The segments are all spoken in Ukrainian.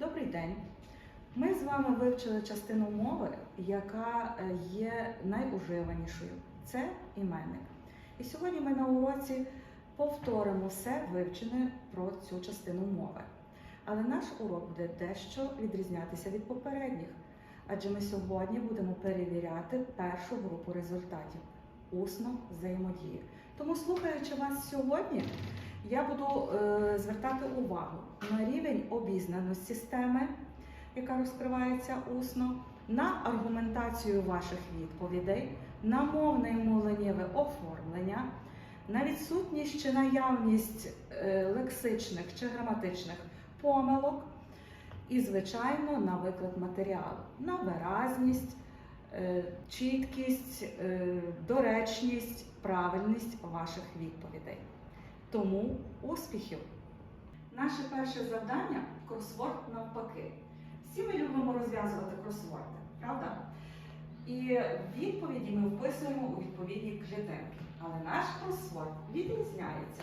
Добрий день. Ми з вами вивчили частину мови, яка е, є найуживанішою. Це іменник. І сьогодні ми на уроці повторимо все вивчене про цю частину мови. Але наш урок буде дещо відрізнятися від попередніх, адже ми сьогодні будемо перевіряти першу групу результатів усно взаємодії. Тому, слухаючи вас сьогодні, я буду е, звертати увагу на рівень обізнаності системи, яка розкривається усно, на аргументацію ваших відповідей, на мовне і мовленнєве оформлення, на відсутність чи наявність е, лексичних чи граматичних помилок, і, звичайно, на виклад матеріалу, на виразність, е, чіткість, е, доречність, правильність ваших відповідей. Тому успіхів! Наше перше завдання кросворд навпаки. Всі ми любимо розв'язувати кросворди, правда? І відповіді ми вписуємо у відповідні клітинки. Але наш кросворд відрізняється.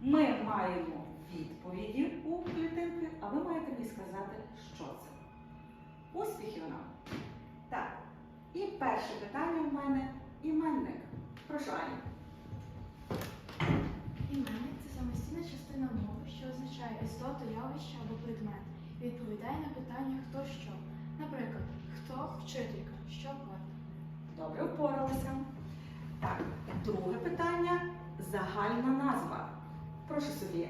Ми маємо відповіді у клітинки, а ви маєте мені сказати, що це. Успіхів нам! Так. І перше питання у мене іменник. Прошу. Іменник це самостійна частина мови, що означає істоту, явище або предмет. Відповідає на питання хто що. Наприклад, хто вчителька, що парта. Добре, впоралися. Так, друге питання загальна назва. Прошу Софія.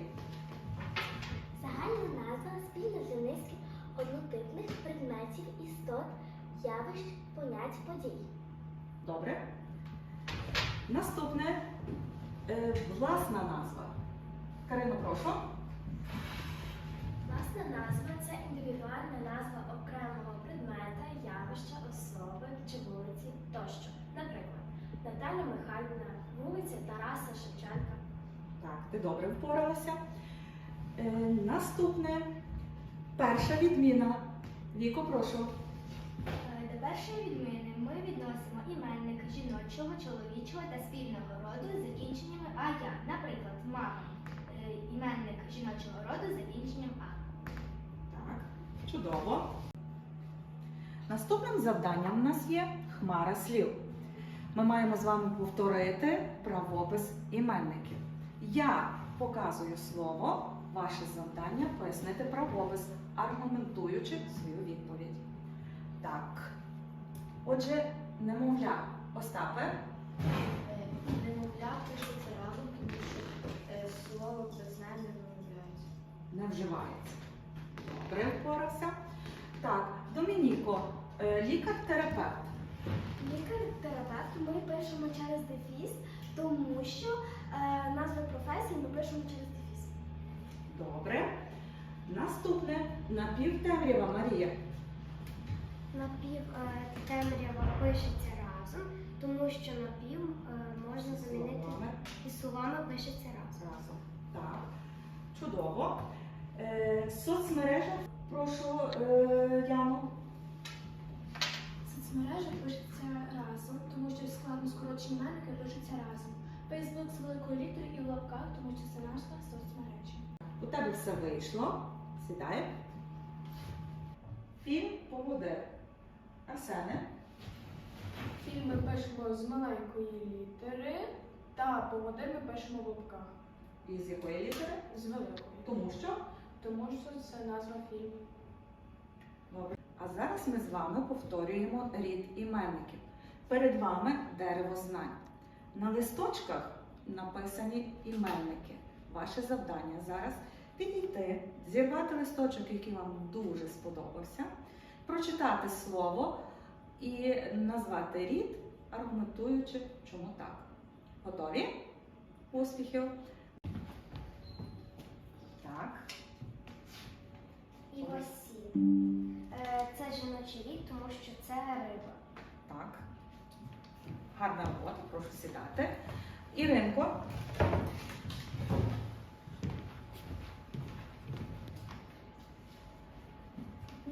Загальна назва спільна для низки однотипних предметів, істот, явищ, понять, подій. Добре. Наступне е, власна назва. Карино, прошу. Власна назва це індивідуальна назва окремого предмета, явища, особи чи вулиці тощо. Наприклад, Наталя Михайлівна, вулиця Тараса Шевченка. Так, ти добре впоралася. Е, наступне перша відміна. Віко, прошу. Е, До першої відміни ми відносимо іменник жіночого, чоловічого та спільного роду з закінченнями ая. Наприклад, мама. Е, Іменник жіночого роду з закінченням а. Так, чудово. Наступним завданням у нас є хмара слів. Ми маємо з вами повторити правопис іменників. Я показую слово, ваше завдання пояснити правопис, аргументуючи свою відповідь. Так. Отже, немовля. Остапе. Немовля пишеться разом, тому що е, слово без не вживається. Добре, впорався. Так, Домініко, е, лікар-терапевт. Лікар-терапевт ми пишемо через дефіс, тому що е, назви професії ми пишемо через дефіс. Добре. Наступне напівтемрява Марія. Напів е, пишеться разом, тому що напів е, можна замінити Словами і словами пишеться разом. разом. Так. Чудово. Е, соцмережа. Прошу, е, Яну. Соцмережа пишеться разом, тому що складно скорочені іменники пишуться разом. Фейсбук з великої літери і в лапках, тому що це назва соцмережі. У тебе все вийшло. Сідай. Фільм поводи. Арсене. Фільм ми пишемо з маленької літери, та поводи ми пишемо в лапках Із якої літери? з великої. Тому що. Тому що це назва фільму. А зараз ми з вами повторюємо рід іменників. Перед вами дерево знань. На листочках написані іменники. Ваше завдання зараз підійти, зірвати листочок, який вам дуже сподобався, прочитати слово і назвати рід, аргументуючи, чому так. Готові? Успіхів! Так. І осі. Е, це жіночий рід, тому що це риба. Так. Гарна робота, прошу сідати. Іринко.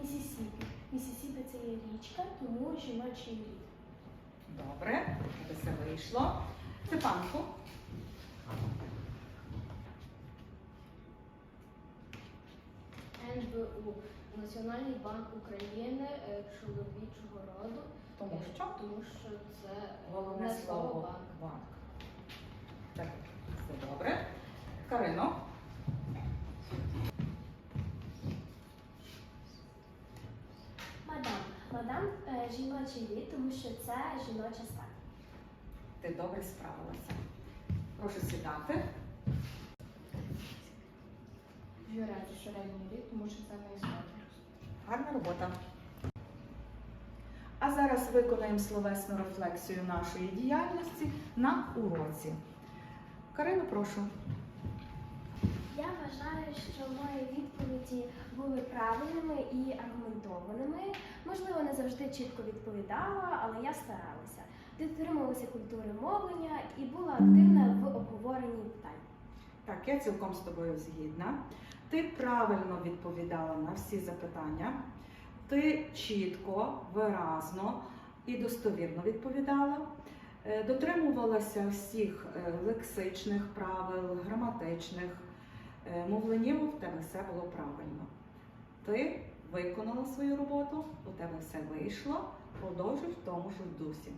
Місісіпі. Місісіпі це є річка, тому жіночий рід. Добре, це все вийшло. Степанку. Е, НБУ, Національний банк України е, чоловічого роду. Тому Е, що Тому що це головне слово слово банк. банк. Так, все добре. Карино. Мадам. Мадам е, жіночий рід, тому що це жіноча стать. Ти добре справилася. Прошу сідати. Жюрець середній рід, тому що це не істота. Гарна робота. А зараз виконаємо словесну рефлексію нашої діяльності на уроці. Карину, прошу. Я вважаю, що мої відповіді були правильними і аргументованими. Можливо, не завжди чітко відповідала, але я старалася. Дотримувалася культури мовлення і була активна в обговоренні питань. Так, я цілком з тобою згідна. Ти правильно відповідала на всі запитання. Ти чітко, виразно і достовірно відповідала. Е, Дотримувалася всіх е, лексичних правил, граматичних. Е, Мовленнєво в тебе все було правильно. Ти виконала свою роботу, у тебе все вийшло. Продовжуй в тому ж дусі.